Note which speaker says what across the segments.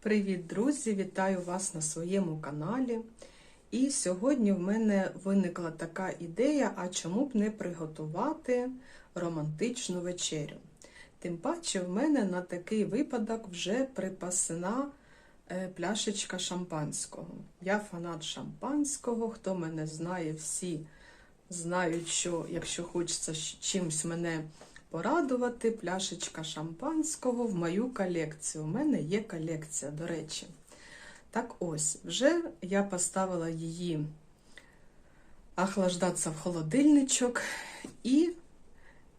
Speaker 1: Привіт, друзі! Вітаю вас на своєму каналі. І сьогодні в мене виникла така ідея, а чому б не приготувати романтичну вечерю. Тим паче, в мене на такий випадок вже припасена е, пляшечка шампанського. Я фанат шампанського. Хто мене знає, всі знають, що якщо хочеться чимсь мене порадувати, пляшечка шампанського в мою колекцію. У мене є колекція, до речі. Так ось, вже я поставила її охлаждатися в холодильничок, і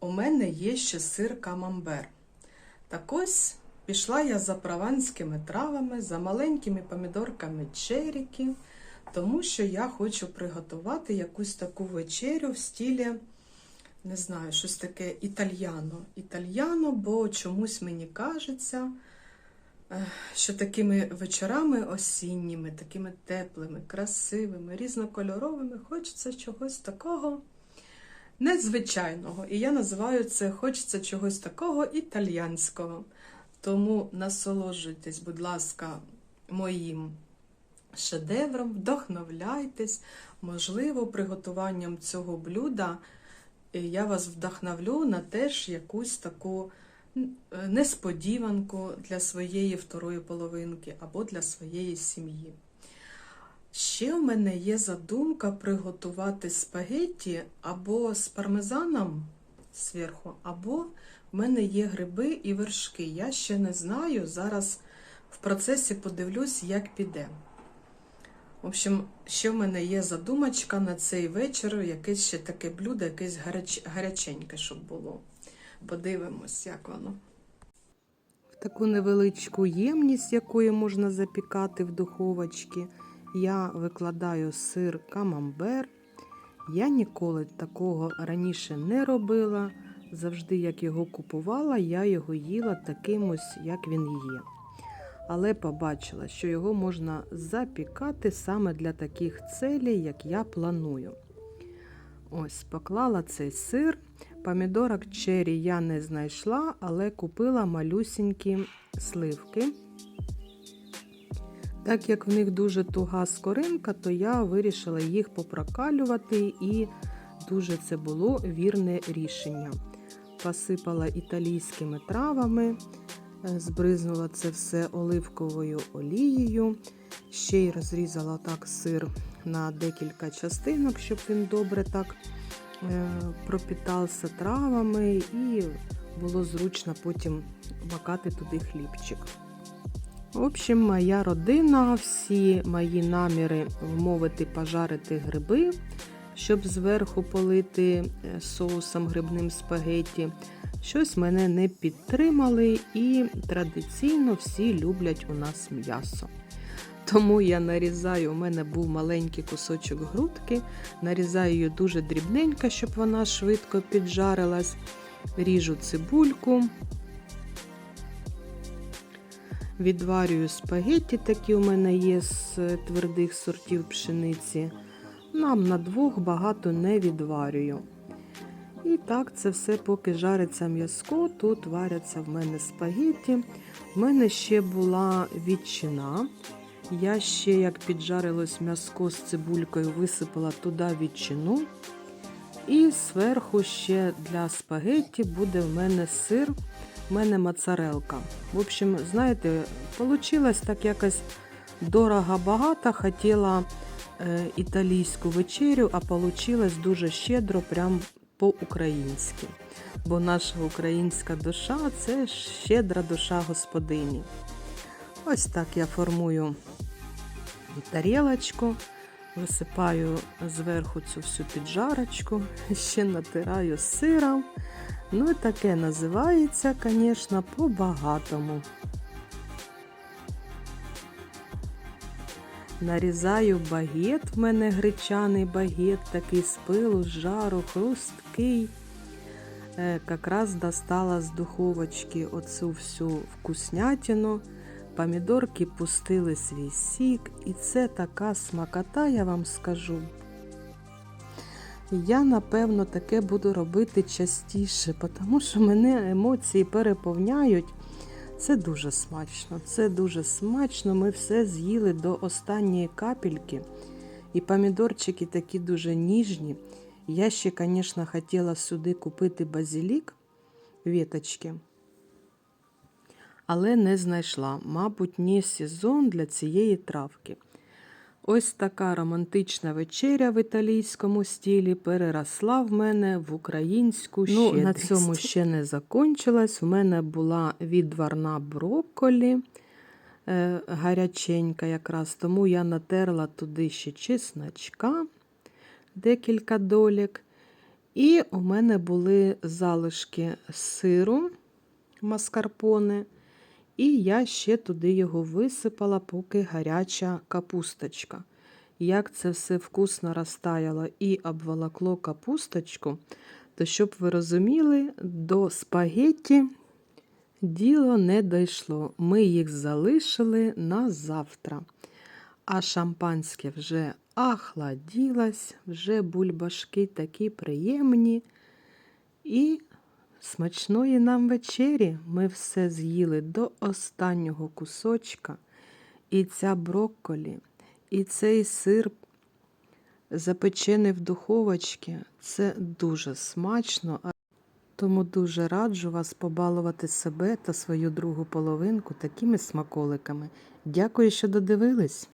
Speaker 1: у мене є ще сир камамбер. Так ось пішла я за прованськими травами, за маленькими помідорками черіки, тому що я хочу приготувати якусь таку вечерю в стілі не знаю, щось таке італьяно. Італьяно, бо чомусь мені кажеться, е, що такими вечорами осінніми, такими теплими, красивими, різнокольоровими хочеться чогось такого незвичайного. І я називаю це хочеться чогось такого італьянського. Тому насолоджуйтесь, будь ласка, моїм шедевром, вдохновляйтесь, можливо, приготуванням цього блюда. Я вас вдохновлю на теж якусь таку е, несподіванку для своєї второї половинки або для своєї сім'ї. Ще в мене є задумка приготувати спагетті або з пармезаном зверху, або в мене є гриби і вершки. Я ще не знаю. Зараз в процесі подивлюсь, як піде. В общем, ще в мене є задумочка на цей вечір, якесь ще таке блюдо, якесь гаряч... гаряченьке, щоб було. Подивимось, як воно. В таку невеличку ємність, якої можна запікати в духовочці, я викладаю сир камамбер. Я ніколи такого раніше не робила. Завжди, як його купувала, я його їла таким ось, як він є але побачила, що його можна запікати саме для таких целей, як я планую. Ось, поклала цей сир. Помідорок чері я не знайшла, але купила малюсінькі сливки. Так як в них дуже туга скоринка, то я вирішила їх попрокалювати, і дуже це було вірне рішення. Посипала італійськими травами, збризнула це все оливковою олією. Ще й розрізала так сир на декілька частинок, щоб він добре так е, пропітався травами, і було зручно потім макати туди хлібчик. В общем, моя родина, всі мої наміри вмовити пожарити гриби, щоб зверху полити е, соусом грибним спагетті. Щось мене не підтримали, і традиційно всі люблять у нас м'ясо. Тому я нарізаю, у мене був маленький кусочок грудки, нарізаю її дуже дрібненько, щоб вона швидко піджарилась. Ріжу цибульку, відварюю спагетті, такі у мене є з твердих сортів пшениці. Нам на двох багато не відварюю. І так, це все поки жариться м'язко, тут варяться в мене спагетті. В мене ще була відчина. Я ще, як піджарилось м'язко з цибулькою, висипала туди відчину. І зверху ще для спагетті буде в мене сир, в мене моцарелка. В общем, знаєте, вийшло так якось дорого-багато. Хотіла італійську вечерю, а вийшло дуже щедро, прям по-українськи. Бо наша українська душа це щедра душа господині. Ось так я формую тарілочку, висипаю зверху цю всю піджарочку, ще натираю сиром. Ну і таке називається, звісно, по-багатому. Нарізаю багет, в мене гречаний багет, такий з пилу, з жару, хрусткий. Е, Якраз достала з духовочки оцю всю вкуснятину. Помідорки пустили свій сік, і це така смакота, я вам скажу. Я, напевно, таке буду робити частіше, тому що мене емоції переповняють.
Speaker 2: Це дуже смачно. Це дуже смачно. Ми все з'їли до останньої капельки. І помідорчики такі дуже ніжні. Я ще, звісно, хотіла сюди купити базилік, віточки, але не знайшла. Мабуть, не сезон для цієї травки. Ось така романтична вечеря в італійському стілі переросла в мене в українську
Speaker 1: Ну,
Speaker 2: щедрість.
Speaker 1: на
Speaker 2: на цьому ще не закончилась. В мене була відварна брокколі е, гаряченька якраз, тому я натерла туди ще чесночка, декілька долік. І у мене були залишки сиру маскарпоне. І я ще туди його висипала, поки гаряча капусточка. Як це все вкусно розтаяло і обволокло капусточку, то щоб ви розуміли, до спагетті діло не дійшло. Ми їх залишили на завтра. А шампанське вже охладілось, вже бульбашки такі приємні. І смачної нам вечері ми все з'їли до останнього кусочка. І ця брокколі, і цей сир запечений в духовочці. Це дуже смачно. Тому дуже раджу вас побалувати себе та свою другу половинку такими смаколиками. Дякую, що додивились.